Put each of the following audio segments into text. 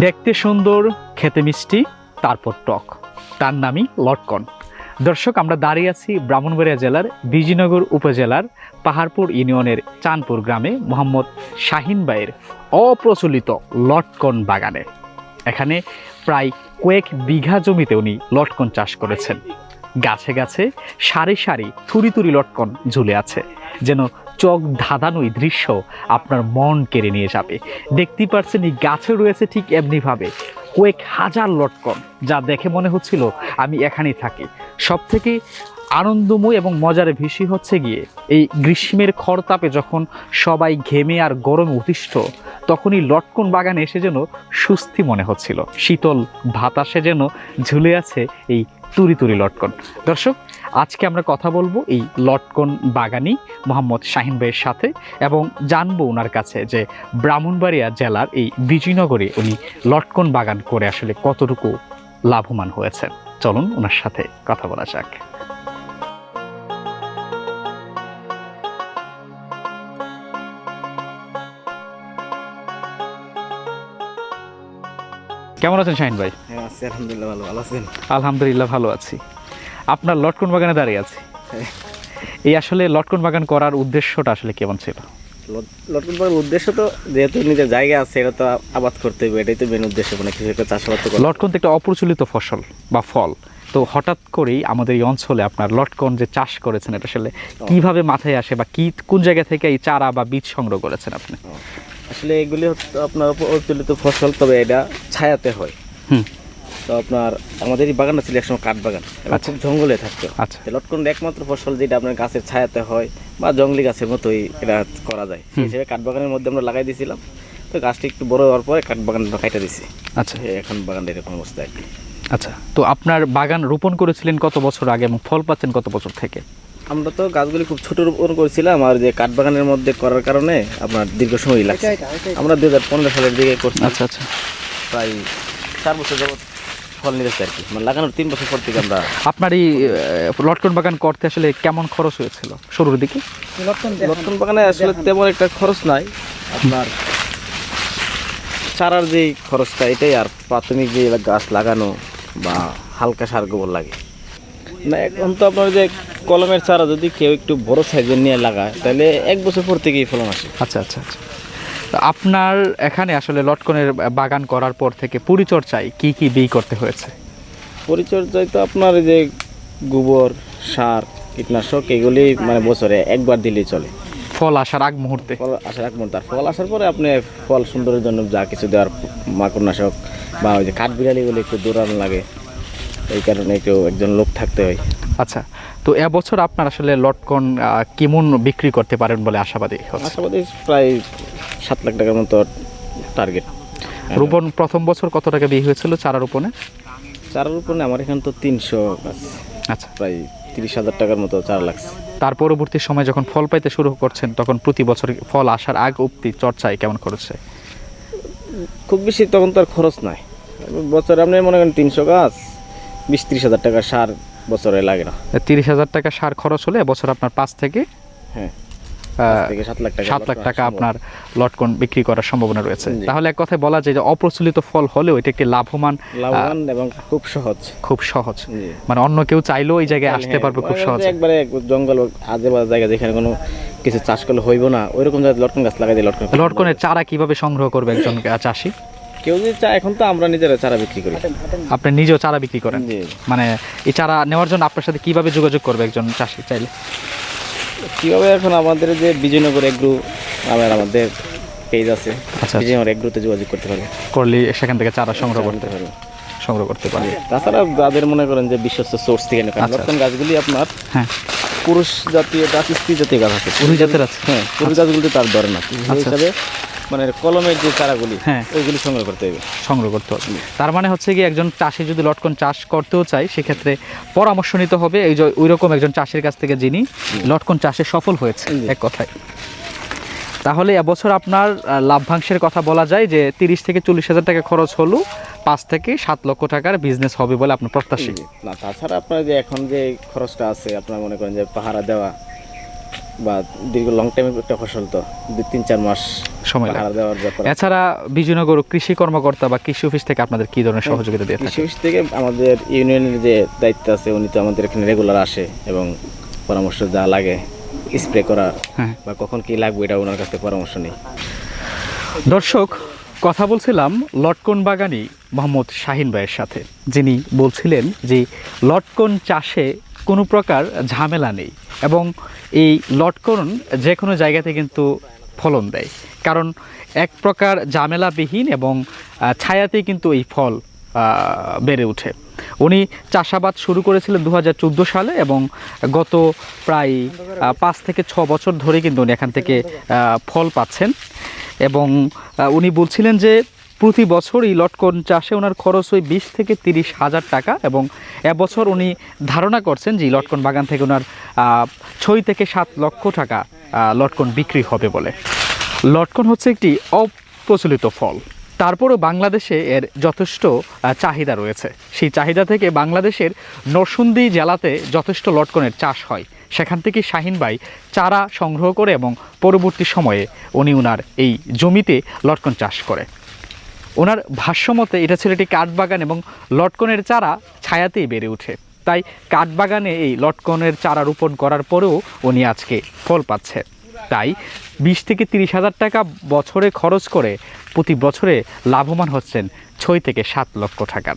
দেখতে সুন্দর, খেতে মিষ্টি, তারপর টক। তার নামই লটকন। দর্শক, আমরা দাঁড়িয়ে আছি ব্রাহ্মণবাড়িয়া জেলার বিজিনগর উপজেলার পাহাড়পুর ইউনিয়নের চাঁদপুর গ্রামে মোহাম্মদ শাহিন বাইয়ের অপ্রচলিত লটকন বাগানে। এখানে প্রায় কয়েক বিঘা জমিতে উনি লটকন চাষ করেছেন। গাছে গাছে সারি সারি থুরি থুরি লটকন ঝুলে আছে। যেন চোখ ধাঁধানো এই দৃশ্য আপনার মন কেড়ে নিয়ে যাবে। দেখতেই পারছেন এই গাছে রয়েছে ঠিক এমনিভাবে কয়েক হাজার লটকন, যা দেখে মনে হচ্ছিল আমি এখানেই থাকি। সব থেকে আনন্দময় এবং মজার বিষয় হচ্ছে গিয়ে, এই গ্রীষ্মের খরতাপে যখন সবাই ঘেমে আর গরমে অতিষ্ঠ তখনই লটকন বাগানে এসে যেন সুস্থি মনে হচ্ছিল। শীতল বাতাসে যেন ঝুলে আছে এই তুরি তুরি লটকন। দর্শক, আজকে আমরা কথা বলব এই লটকন বাগানি মোহাম্মদ শাহিন ভাইয়ের সাথে এবং জানব ওনার কাছে যে ব্রাহ্মণবাড়িয়া জেলার এই বিজয়নগরে উনি লটকন বাগান করে আসলে কতটুকু লাভবান হয়েছেন। চলুন ওনার সাথে কথা বলা যাক। কেমন আছেন শাহিন ভাই? হ্যাঁ আছি আলহামদুলিল্লাহ ভালো ভালো আছেন? আলহামদুলিল্লাহ ভালো আছি। আপনার লটকন বাগানে দাঁড়িয়ে আছি। হ্যাঁ। এই আসলে লটকন বাগান করার উদ্দেশ্যটা আসলে কেমন ছিল? লটকন পাখির উদ্দেশ্য তো যেহেতু নিজের জায়গা আছে এটা তো আবাদ করতে হবে এটাই তো মেন উদ্দেশ্য মানে কিছু চাষাবাদ লটকন তো একটা অপ্রচলিত ফসল বা ফল। তো হঠাৎ করেই আমাদের এই অঞ্চলে আপনার লটকন যে চাষ করেছেন এটা আসলে কীভাবে মাথায় আসে বা কি কোন জায়গা থেকে এই চারা বা বীজ সংগ্রহ করেছেন আপনি? আসলে এগুলি হচ্ছে আপনার প্রচলিত ফসল তবে এটা ছায়াতে হয়। হুম। তো আপনার আমাদের এই বাগানটা ছিল একসময় কাঠ বাগান আচ্ছা। খুব জঙ্গলে থাকতো। আচ্ছা। তো লটকন একমাত্র ফসল যেটা আপনার গাছের ছায়াতে হয় বা জঙ্গলি গাছের মতোই এটা করা যায়। সেই হিসেবে কাঠ বাগানের মধ্যে আমরা লাগাই দিয়েছিলাম। তো গাছটি একটু বড় হওয়ার পরে কাঠ বাগানটা কাটা দিছি আচ্ছা। এখন বাগানটা এরকম অবস্থা আর কি আচ্ছা। তো আপনার বাগান রোপণ করেছিলেন কত বছর আগে এবং ফল পাচ্ছেন কত বছর থেকে? আমরা তো গাছগুলি খুব ছোট রোপণ করেছিলাম আর যে কাঠবাগানের মধ্যে করার কারণে আপনার দীর্ঘ সময় লাগছে। আমরা দু হাজার পনেরো সালের দিকে করছি। আচ্ছা আচ্ছা। প্রায় চার বছর যাবত ফল নিয়েছে আর কি। মানে লাগানোর তিন বছর পর থেকে আমরা আপনার এই লটকন বাগান করতে আসলে কেমন খরচ হয়েছিল শুরুর দিকে? লটকন বাগানে আসলে তেমন একটা খরচ নাই। আপনার চারার যেই খরচটা এটাই আর প্রাথমিক যে গাছ লাগানো বা হালকা সার গোবর লাগে। না এখন তো আপনার যে কলমের চারা যদি কেউ একটু বড় সাইজের নিয়ে লাগায় তাহলে এক বছর পর থেকেই ফলন আসে। আচ্ছা আচ্ছা আচ্ছা। আপনার এখানে আসলে লটকনের বাগান করার পর থেকে পরিচর্যায় কি কি বিই করতে হয়েছে? পরিচর্যায় তো আপনার এই যে গোবর সার কীটনাশক এগুলি মানে বছরে একবার দিলেই চলে। ফল আসার আগ মুহূর্তে। ফল আসার এক তার ফল আসার পরে আপনি ফল সুন্দরের জন্য যা কিছু দেওয়ার মাকড়নাশক বা ওই যে কাঠ বিড়ালিগুলো একটু দৌড়ানো লাগে এই কারণে একটু একজন লোক থাকতে হয়। আচ্ছা তো এবছর আপনার আসলে লটকন কেমন বিক্রি করতে পারেন বলে আশাবাদী আশাবাদী প্রায় সাত লাখ টাকার মতো টার্গেট রোপণ প্রথম বছর কত টাকা বিয়ে হয়েছিল চারা রোপণে? চারা রোপণে আমার এখানে তো তিনশো গাছ। আচ্ছা। প্রায় তিরিশ হাজার টাকার মতো চারা লাগছে। তার পরবর্তী সময় যখন ফল পাইতে শুরু করছেন তখন প্রতি বছর ফল আসার আগ অব্দি চর্চায় কেমন করেছে? খুব বেশি তখন তো আর খরচ নাই। বছরে আপনি মনে করেন তিনশো গাছ বিশ ত্রিশ হাজার টাকা সার বছরে লাগে না। তিরিশ হাজার টাকা সার খরচ হলে বছর আপনার পাঁচ থেকে হ্যাঁ সাত লাখ টাকা। আপনার লটকন বিক্রি করার সম্ভাবনা রয়েছে। তাহলে এক কথায় বলা যায় যে অপ্রচলিত ফল হলেও এটা একটি লাভবান লাভবান এবং খুব সহজ। খুব সহজ। মানে অন্য কেউ চাইলেও এই জায়গায় আসতে হ্যাঁ, পারবে খুব করেন সহজে। একবারে জঙ্গল আজে বাজে জায়গা যেখানে কোনো কিছু চাষ করলে হইব না ওইরকম জায়গায় লটকন গাছ লাগাই দিয়ে লটকন লটকনের চারা কীভাবে সংগ্রহ করবে একজন চাষি? কেউ যদি চায় এখন তো আমরা নিজেরা চারা বিক্রি করি। আপনি নিজেও চারা বিক্রি করেন? মানে এই চারা নেওয়ার জন্য আপনার সাথে কীভাবে যোগাযোগ করবে একজন চাষি চাইলে? কীভাবে এখন আমাদের যে বিজয়নগর এগ্রু নামের আমাদের পেজ আছে আচ্ছা। বিজয়নগর এগ্রুতে যোগাযোগ করতে পারবে। করলে সেখান থেকে চারা সংগ্রহ করতে পারবে। সংগ্রহ করতে পারে তাছাড়া যাদের মনে করেন যে বিশ্বস্ত সোর্স থেকে নেবেন আচ্ছা। লটকন গাছগুলি আপনার হ্যাঁ। পুরুষ জাতীয় গাছ স্ত্রী জাতীয় গাছ আছে। পুরুষ জাতের আছে হ্যাঁ পুরুষ গাছগুলি তার ধরে না। আচ্ছা। হিসাবে মানে কলমের যে চারাগুলি হ্যাঁ। ওইগুলি সংগ্রহ করতে হবে। সংগ্রহ করতে হবে। তার মানে হচ্ছে কি একজন চাষি যদি লটকন চাষ করতেও চায় সেক্ষেত্রে পরামর্শ নিতে হবে এই যে ওই রকম একজন চাষির কাছ থেকে যিনি লটকন চাষে সফল হয়েছে এক কথায়। তাহলে এবছর আপনার লাভ্যাংশের কথা বলা যায় যে তিরিশ থেকে চল্লিশ হাজার টাকা খরচ হলো পাঁচ থেকে সাত লক্ষ টাকার বিজনেস হবে বলে আপনার প্রত্যাশী না তাছাড়া আপনার যে এখন যে খরচটা আছে আপনার মনে করেন যে পাহারা দেওয়া বা দীর্ঘ লং টাইমের একটা ফসল তো দুই তিন চার মাস সময় দেওয়ার ব্যাপার এছাড়া বিজয়নগর কৃষি কর্মকর্তা বা কৃষি অফিস থেকে আপনাদের কি ধরনের সহযোগিতা দিয়ে কৃষি অফিস থেকে আমাদের ইউনিয়নের যে দায়িত্ব আছে উনি তো আমাদের এখানে রেগুলার আসে এবং পরামর্শ যা লাগে স্প্রে করা হ্যাঁ। বা কখন কি লাগবে এটা ওনার কাছে পরামর্শ নেই। দর্শক কথা বলছিলাম লটকন বাগানি মোহাম্মদ শাহিন ভাইয়ের সাথে যিনি বলছিলেন যে লটকন চাষে কোনো প্রকার ঝামেলা নেই এবং এই লটকরণ যে কোনো জায়গাতে কিন্তু ফলন দেয়। কারণ এক প্রকার ঝামেলাবিহীন এবং আহ, ছায়াতেই কিন্তু এই ফল বেড়ে ওঠে। উনি চাষাবাদ শুরু করেছিলেন দু হাজার চোদ্দ সালে এবং গত প্রায় পাঁচ থেকে ছ বছর ধরে কিন্তু উনি এখান থেকে ফল পাচ্ছেন। এবং উনি বলছিলেন যে প্রতি বছর এই লটকন চাষে ওনার খরচ হয় বিশ থেকে তিরিশ হাজার টাকা এবং এবছর উনি ধারণা করছেন যে লটকন বাগান থেকে ওনার ছয় থেকে সাত লক্ষ টাকা লটকন বিক্রি হবে বলে। লটকন হচ্ছে একটি অপ্রচলিত ফল। তারপরও বাংলাদেশে এর যথেষ্ট চাহিদা রয়েছে। সেই চাহিদা থেকে বাংলাদেশের নরসুন্দি জেলাতে যথেষ্ট লটকনের চাষ হয়। সেখান থেকে শাহিন ভাই চারা সংগ্রহ করে এবং পরবর্তী সময়ে উনি উনার এই জমিতে লটকন চাষ করে। ওনার ভাষ্যমতে এটা ছিল একটি কাঠবাগান এবং লটকনের চারা ছায়াতেই বেড়ে ওঠে। তাই কাঠবাগানে এই লটকনের চারা রোপণ করার পরেও উনি আজকে ফল পাচ্ছে। তাই বিশ থেকে তিরিশ হাজার টাকা বছরে খরচ করে প্রতি বছরে লাভবান হচ্ছেন ছয় থেকে সাত লক্ষ টাকার।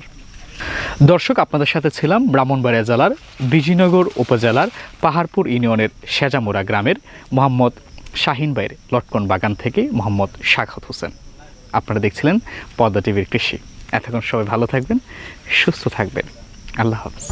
দর্শক, আপনাদের সাথে ছিলাম ব্রাহ্মণবাড়িয়া জেলার বিজিনগর উপজেলার পাহাড়পুর ইউনিয়নের সেজামুরা গ্রামের মোহাম্মদ শাহিন ভাইয়ের লটকন বাগান থেকে মোহাম্মদ শাখাত হোসেন। আপনারা দেখছিলেন পদ্মা টিভির কৃষি। এতক্ষণ সবাই ভালো থাকবেন সুস্থ থাকবেন। আল্লাহ হাফিজ।